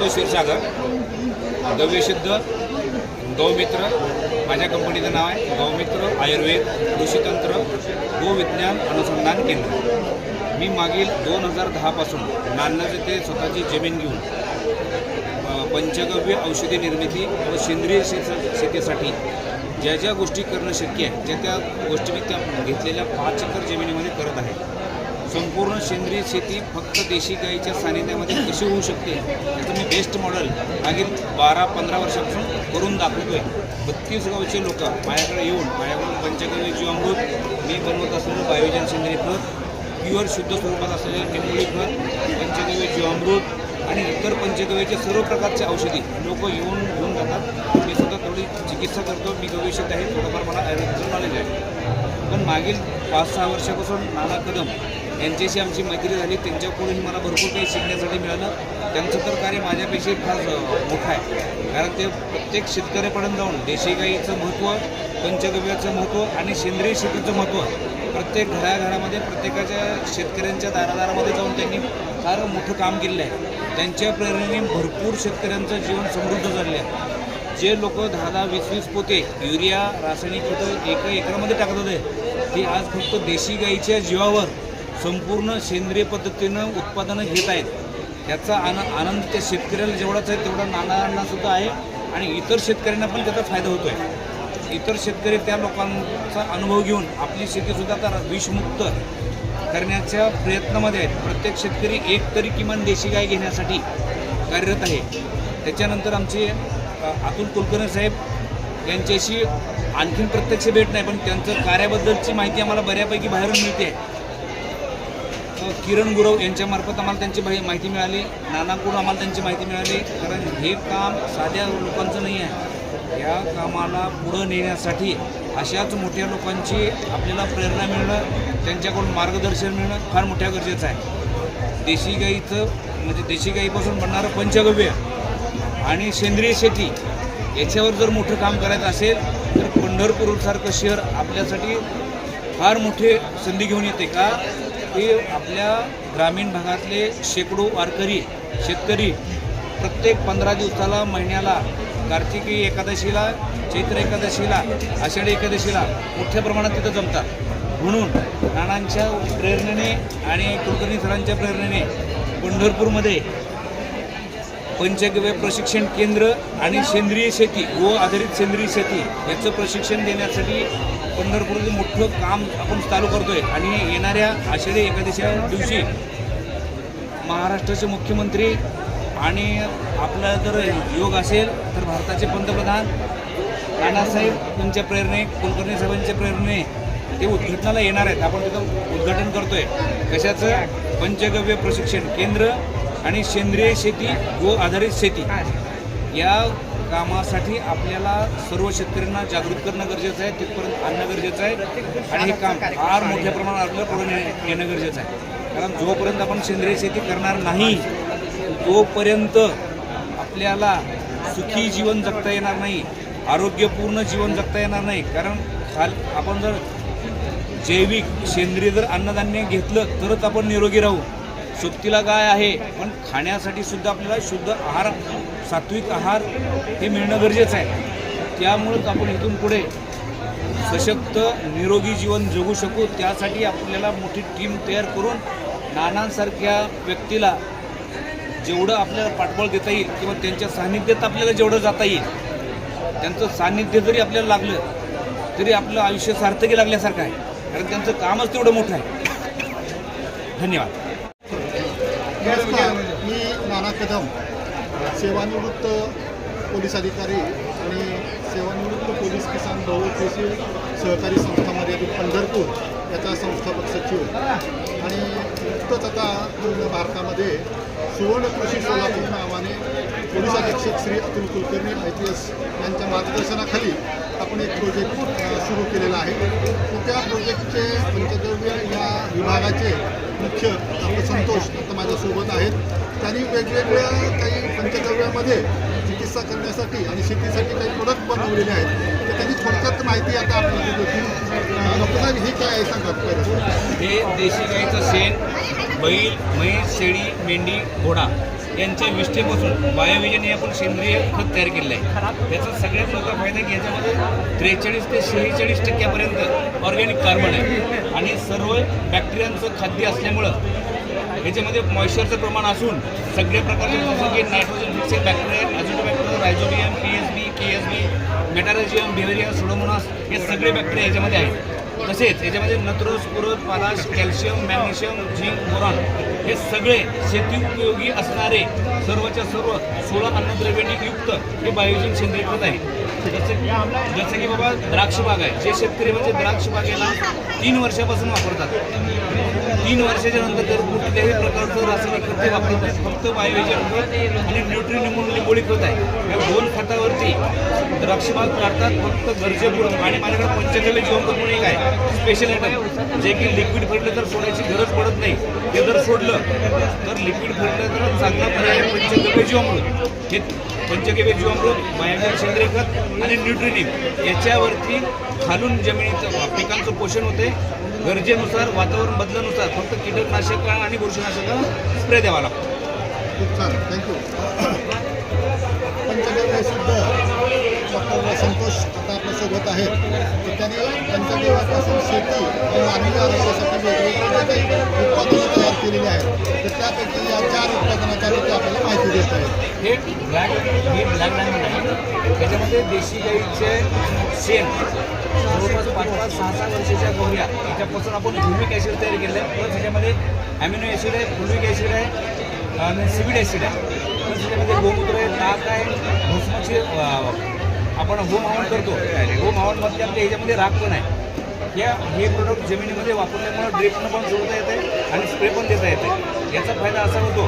तो क्षीरसागर दव्यशुद्ध गौमित्र माझ्या कंपनीचं नाव आहे गौमित्र आयुर्वेद कृषीतंत्र गोविज्ञान अनुसंधान केंद्र. मी मागील दोन हजार दहापासून नान्नाचे ते स्वतःची जमीन घेऊन पंचगव्य औषधी निर्मिती व सेंद्रिय शेतीसाठी ज्या ज्या गोष्टी करणं शक्य आहे ज्या त्या गोष्टी मी त्या घेतलेल्या पाच एकर जमिनीमध्ये करत आहे. संपूर्ण सेंद्रिय शेती फक्त देशी गाईच्या सानिध्यामध्ये कशी होऊ शकते याचं मी बेस्ट मॉडेल मागील बारा पंधरा वर्षापासून करून दाखवतो आहे बत्तीस गावचे लोक माझ्याकडे येऊन माझ्याकडून पंचगव्य जीवामृत मी बनवत असलेलं बायोजन सेंद्रिय खत प्युअर शुद्ध स्वरूपात असलेले निंबोळी खत पंचगव्य जीवामृत आणि इतर पंचगव्याचे सर्व प्रकारचे औषधी लोक येऊन घेऊन जातात. मी सुद्धा थोडी चिकित्सा करतो मी गवेषित आहे थोडंफार मला आयुर्वेदाचं नॉलेज आहे. पण मागील पाच सहा वर्षापासून नाना कदम यांच्याशी आमची मैत्री झाली त्यांच्याकडून मला भरपूर काही शिकण्यासाठी मिळालं. त्यांचं तर कार्य माझ्यापेक्षा फार मोठं आहे. कारण ते प्रत्येक शेतकऱ्यापर्यंत जाऊन देशी गाईचं महत्त्व पंचगव्याचं महत्त्व आणि सेंद्रिय शेतीचं महत्त्व प्रत्येक घराघरामध्ये प्रत्येकाच्या शेतकऱ्यांच्या दारादारामध्ये जाऊन त्यांनी फार मोठं काम केलेलं आहे. त्यांच्या प्रेरणेने भरपूर शेतकऱ्यांचं जीवन समृद्ध झालेलं आहे. जे लोक दहा दहा वीस वीस पोते युरिया रासायनिक खतं एका एकरामध्ये टाकत होते ते आज फक्त देशी गाईच्या जीवावर संपूर्ण सेंद्रिय पद्धतीनं उत्पादनं घेत आहेत. त्याचा आन आनंद त्या शेतकऱ्याला जेवढाच आहे तेवढा नानांना सुद्धा आहे आणि इतर शेतकऱ्यांना पण त्याचा फायदा होतो आहे इतर शेतकरी त्या लोकांचा अनुभव घेऊन आपली शेतीसुद्धा आता विषमुक्त करण्याच्या प्रयत्नामध्ये आहेत. प्रत्येक शेतकरी एक तरी किमान देशी गाय घेण्यासाठी कार्यरत आहे. त्याच्यानंतर आमचे अतुल कुलकर्णी साहेब यांच्याशी आणखीन प्रत्यक्ष भेट नाही पण त्यांचं कार्याबद्दलची माहिती आम्हाला बऱ्यापैकी बाहेरून मिळते किरण गुरव यांच्यामार्फत आम्हाला त्यांची माहि- माहिती मिळाली. नानाकडून आम्हाला त्यांची माहिती मिळाली. कारण हे काम साध्या लोकांचं नाही आहे. या कामाला पुढं नेण्यासाठी अशाच मोठ्या लोकांची आपल्याला प्रेरणा मिळणं त्यांच्याकडून मार्गदर्शन मिळणं फार मोठ्या गरजेचं आहे. देशी गाईचं म्हणजे देशी गाईपासून बनणारं पंचगव्य आणि सेंद्रिय शेती याच्यावर जर मोठं काम करायचं असेल तर पंढरपूरसारखं शहर आपल्यासाठी फार मोठे संधी घेऊन येते का? की आपल्या ग्रामीण भागातले शेकडो वारकरी शेतकरी प्रत्येक पंधरा दिवसाला महिन्याला कार्तिकी एकादशीला चैत्र एकादशीला आषाढी एकादशीला मोठ्या प्रमाणात तिथं जमतात. म्हणून नानांच्या प्रेरणेने आणि कुलकर्णी सरांच्या प्रेरणेने पंढरपूरमध्ये पंचगव्य प्रशिक्षण केंद्र आणि सेंद्रिय शेती व आधारित सेंद्रिय शेती याचं प्रशिक्षण देण्यासाठी पंढरपूरचं मोठं काम आपण चालू करतोय आणि येणाऱ्या आषाढी एकादशीच्या दिवशी महाराष्ट्राचे मुख्यमंत्री आणि आपला जर योग असेल तर भारताचे पंतप्रधान नानासाहेब यांच्या प्रेरणे कुलकर्णी साहेबांच्या प्रेरणे ते उद्घाटनाला येणार आहेत. आपण तिथं उद्घाटन करतोय. कशाचं? पंचगव्य प्रशिक्षण केंद्र आणि सेंद्रिय शेती व आधारित शेती. या कामासाठी आपल्याला सर्व शेतकऱ्यांना जागृत करणं गरजेचं आहे तिथपर्यंत आणणं गरजेचं आहे. आणि हे काम फार मोठ्या प्रमाणात आपल्याला पुढे ने- गरजेचं आहे. कारण जोपर्यंत आपण सेंद्रिय शेती करणार नाही तोपर्यंत आपल्याला सुखी जीवन जगता येणार नाही आरोग्यपूर्ण जीवन जगता येणार नाही. कारण खाल आपण जर जैविक सेंद्रिय जर अन्नधान्य घेतलं तरच आपण निरोगी राहू. सोबतीला गाय आहे पण खाण्यासाठी सुद्धा आपल्याला शुद्ध आहार सात्विक आहार हे मिळणं गरजेचं आहे. त्यामुळंच आपण इथून पुढे सशक्त निरोगी जीवन जगू शकू. त्यासाठी आपल्याला मोठी टीम तयार करून नानांसारख्या व्यक्तीला जेवढं आपल्याला पाठबळ देता येईल किंवा त्यांच्या सान्निध्यात आपल्याला जेवढं जाता येईल त्यांचं सान्निध्य जरी आपल्याला लागलं तरी आपलं आयुष्य सार्थकी लागल्यासारखं आहे. कारण त्यांचं कामच तेवढं मोठं आहे. धन्यवाद. मी नाना कदम. सेवानिवृत्त पोलीस अधिकारी आणि सेवानिवृत्त पोलीस किसान बहु सहकारी संस्था मर्यादित पंढरपूर याचा संस्थापक सचिव. आणि नुकतंच आता पूर्ण भारतामध्ये सुवर्ण कृषी सोलापूर नावाने पोलीस अधीक्षक Shri Atul Kulkarni I P S यांच्या मार्गदर्शनाखाली आपण एक प्रोजेक्ट सुरू केलेला आहे. तर त्या प्रोजेक्टचे पंचगव्य या विभागाचे मुख्य संतोष आता माझ्यासोबत आहेत. त्यांनी वेगवेगळ्या काही पंचगव्यामध्ये चिकित्सा करण्यासाठी आणि शेतीसाठी काही प्रोडक्ट बनवलेले आहेत. तर त्यांनी थोडक्यात माहिती आता आपल्याला देतो अं, डॉक्टर साहेब हे काय आहे सांगा हे देशी गाईचं शेण बैल म्हैस शेळी मेंढी घोडा यांच्या विष्ठेपासून बायोविजन हे आपण सेंद्रिय खत तयार केलेलं आहे. याचा सगळ्यात मोठा फायदा की याच्यामध्ये त्रेचाळीस ते शेहेचाळीस टक्क्यापर्यंत ऑर्गॅनिक कार्बन आहे. आणि सर्व बॅक्टेरियांचं खाद्य असल्यामुळं याच्यामध्ये मॉइश्चरचं प्रमाण असून सगळ्या प्रकारचे जसं की nitrogen fixed bacteria azotobacter rhizobium P S B K S B metarhizium beauveria pseudomonas हे सगळे बॅक्टेरिया याच्यामध्ये आहेत. तसेच याच्यामध्ये नत्रोज पुरत पालाश कॅल्शियम मॅग्नेशियम झिंक बोरॉन हे सगळे शेती उपयोगी असणारे सर्वच्या सर्व सोळा अन्नद्रव्यांनी युक्त हे बायोजिन सेंद्रिय खत आहे. जसं जसं की बाबा द्राक्ष बाग आहे. जे शेतकरी म्हणजे द्राक्ष बागेला तीन वर्षापासून वापरतात. तीन वर्षाच्या नंतर तर कुठल्याही प्रकारचं रासायनिक खते वापरत नाही. फक्त बायोविजन आणि न्यूट्री म्हणून लिंबोळी खत आहे. या दोन खतावरती द्राक्षबाग काढतात. फक्त गरजेपुरं आणि माझ्याकडे पंचगव्य जीवनखत म्हणून एक आहे. स्पेशल आयटम जे की लिक्विड फर्टिलायझर सोडायची गरज पडत नाही. ते जर सोडलं तर लिक्विड फर्टिलायझर चांगला पर्याय आहे पंचगव्य जीवामृत. हे पंचगव्य जीवामृत बायोजन सेंद्रिय खत आणि न्यूट्रिनिम याच्यावरती खालून जमिनीचं पिकांचं पोषण होते. गरजेनुसार वातावरण बदलानुसार फक्त कीटकनाशक आणि बुरशीनाशक स्प्रे द्यावा लागतो. खूप छान. थँक्यू पंचगव्य सुद्धा डॉक्टर संतोष आता आपल्यासोबत आहेत तर त्यांनी त्यांच्या देवापासून शेती आणि मानवी आरोग्यासाठी वेगवेगळे काही उत्पादनं तयार केलेली आहेत तर त्यापैकी या चार उत्पादनाच्या ते आपल्याला माहिती देत आहे हे ब्लॅक हे ब्लॅक डायमंड आहे. त्याच्यामध्ये देशी गाईचे शेण जवळपास पाच पाच सहा सहा वर्षाच्या गौऱ्या याच्यापासून आपण ह्युमिक ॲसिड तयार केलं आहे. प्लस त्याच्यामध्ये ॲमिनो ॲसिड आहे फुलिक ॲसिड आहे आणि सिबिड ॲसिड आहे. प्लस ह्याच्यामध्ये गोमूत्र आहे ताक आहे भुसमाची आपण होम हवन करतो. होम हवनमध्ये आपल्या ह्याच्यामध्ये राख पण आहे. या हे प्रोडक्ट जमिनीमध्ये वापरल्यामुळे ड्रिपनं पण सोडता येते आणि स्प्रे पण देता येते. याचा फायदा असा होतो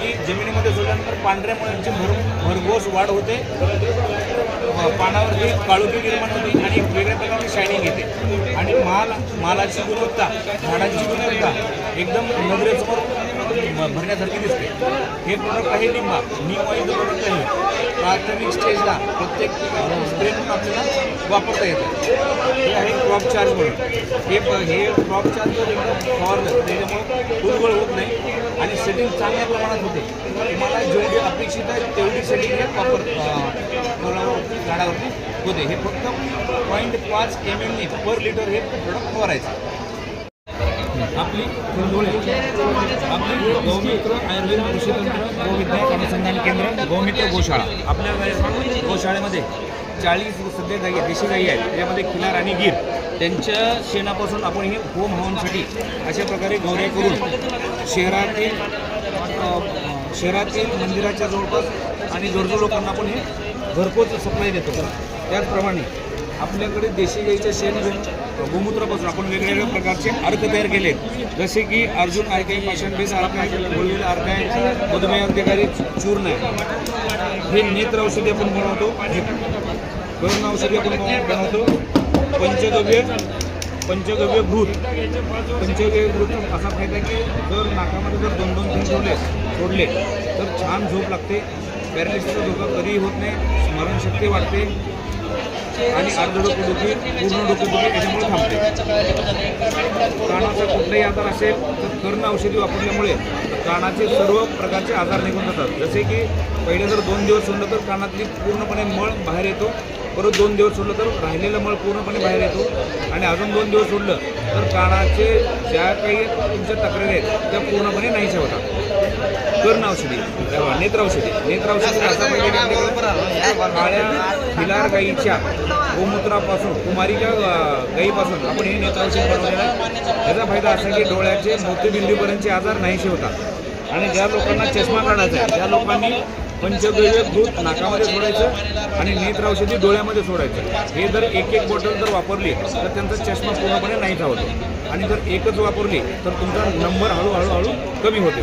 की जमिनीमध्ये सोडल्यानंतर पांढऱ्या मुळांची भर भरघोस वाढ होते. पानावरती काळोखी निर्माण होते आणि वेगळ्या प्रकारची शायनिंग येते. आणि माल मालाची गुणवत्ता झाडांची गुणवत्ता एकदम नजरेसमोर भरण्यासारखी दिसते. हे प्रोडक्ट आहे निंबा निम ऑइलचं प्रोडक्ट आहे. प्राथमिक स्टेजला प्रत्येक स्प्रे म्हणून आपल्याला वापरता येतं. हे आहे क्रॉप चार्ज म्हणून. हे प हे क्रॉप चार्ज जर एकदम फवारलं त्याच्यामुळं फुलगळ होत नाही आणि सेटिंग चांगल्या प्रमाणात होते. तुम्हाला जेवढी अपेक्षित आहे तेवढी सेटिंग हे वापर झाडावरती होते. हे फक्त पॉईंट पाच एम एमने पर लिटर हे प्रोडक्ट फवारायचं आपली फुलझोळे आपली गौमित्र आयुर्वेद कृषीतंत्र गोविद्या अनुसंधान केंद्र गौमित्र गोशाळा. आपल्या गोशाळेमध्ये चाळीस सध्या गाई देशी गाई आहेत. त्याच्यामध्ये खिलार आणि गीर. त्यांच्या शेणापासून आपण हे होम हवनसाठी अशा प्रकारे गौऱ्या करून शहरातील शहरातील मंदिराच्या जवळपास आणि गरजू लोकांना आपण हे घरपोच सप्लाय देतो. त्याचप्रमाणे आपल्याकडे देशी गाईच्या शेण घेऊन गोमूत्रापासून आपण वेगवेगळ्या प्रकारचे अर्क तयार केले. जसे की अर्जुन आय काही पाषाण बेस अर्क आहे गोळवेल अर्क आहे मधुमेह अधिकारी चूर्ण आहे. हे नेत्र औषधी आपण बनवतो. हे औषधी आपण बनवतो. पंचगव्य पंचगव्य भूत. पंचगव्य भूत असा फायदा की जर नाकामध्ये जर दोन दोन तीन सोडले सोडले तर छान झोप लागते. पॅरालिसिसचा धोका कधीही होत नाही. स्मरणशक्ती वाढते. आणि अर्ध डोकेदुखी पूर्ण डोकेदुखी त्याच्यामुळे थांबते. कानाचा कुठलाही आजार असेल तर कर्ण औषधी वापरल्यामुळे कानाचे सर्व प्रकारचे आजार निघून जातात. जसे की पहिले जर दोन दिवस सोडलं तर कानातली पूर्णपणे मळ बाहेर येतो. परत दोन दिवस सोडलं तर राहिलेलं मळ पूर्णपणे बाहेर येतो. आणि अजून दोन दिवस सोडलं तर कानाचे ज्या काही तुमच्या तक्रारी आहेत त्या पूर्णपणे नाहीशा होतात. कर्ण औषधी. तेव्हा नेत्र औषधी. नेत्र औषधी काळ्या खिलार गाईच्या गोमूत्रापासून कुमारीच्या गाईपासून आपण हे नेत्र औषध बनवलेलं आहे. त्याचा फायदा असा की डोळ्याचे मोतीबिंदूपर्यंतचे आजार नाहीसे होतात. आणि ज्या लोकांना चष्मा काढायचा आहे त्या लोकांनी पंचगव्य दूध नाकामध्ये सोडायचं आणि नेत्र औषधी डोळ्यामध्ये सोडायचं हे जर एक एक बॉटल जर वापरली तर त्यांचा चष्मा पूर्णपणे नाही होतो. आणि जर एकच वापरली तर तुमचा नंबर हळूहळू हळू कमी होते